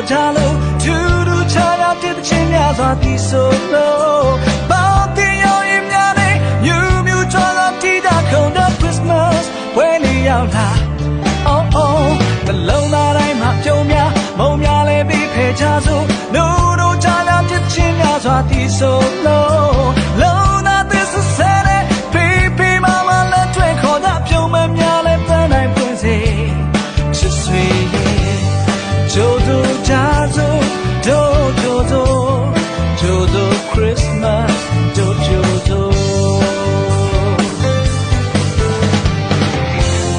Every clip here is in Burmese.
ပေါ်ကြလို့ဒူးဒူးချာချာတစ်ချင်းများစွာတီးဆိုလို့ပေါင်းတင်ရောင်ရင်များနဲ့မြူးမြူးချော်လာတီးတာခုံတော့ Christmas ဝဲလီရောက်လာ Oh oh နှလုံးသားတိုင်းမှာပြုံးများမုံများလည်းပြီးဖယ်ချစို့ဒူးဒူးချာချာတစ်ချင်းများစွာတီးဆို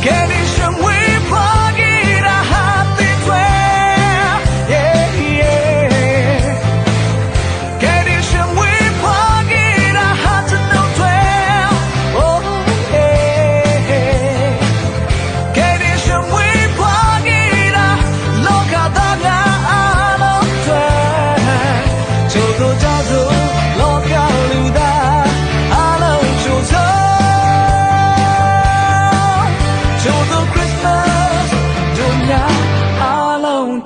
Can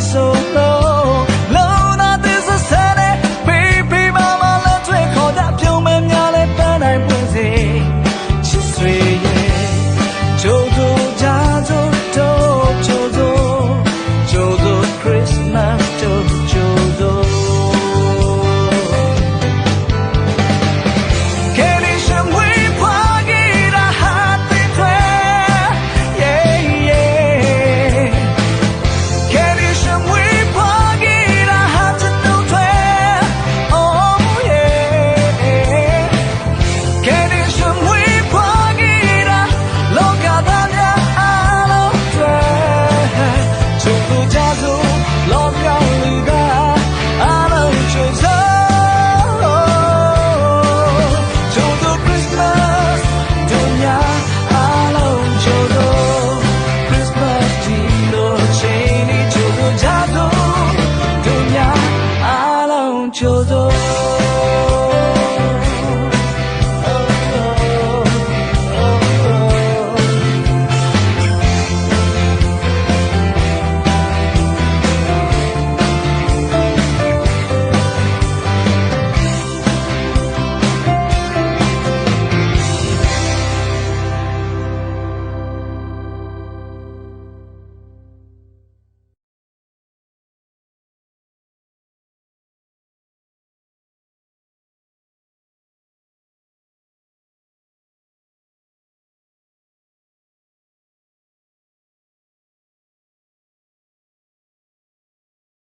so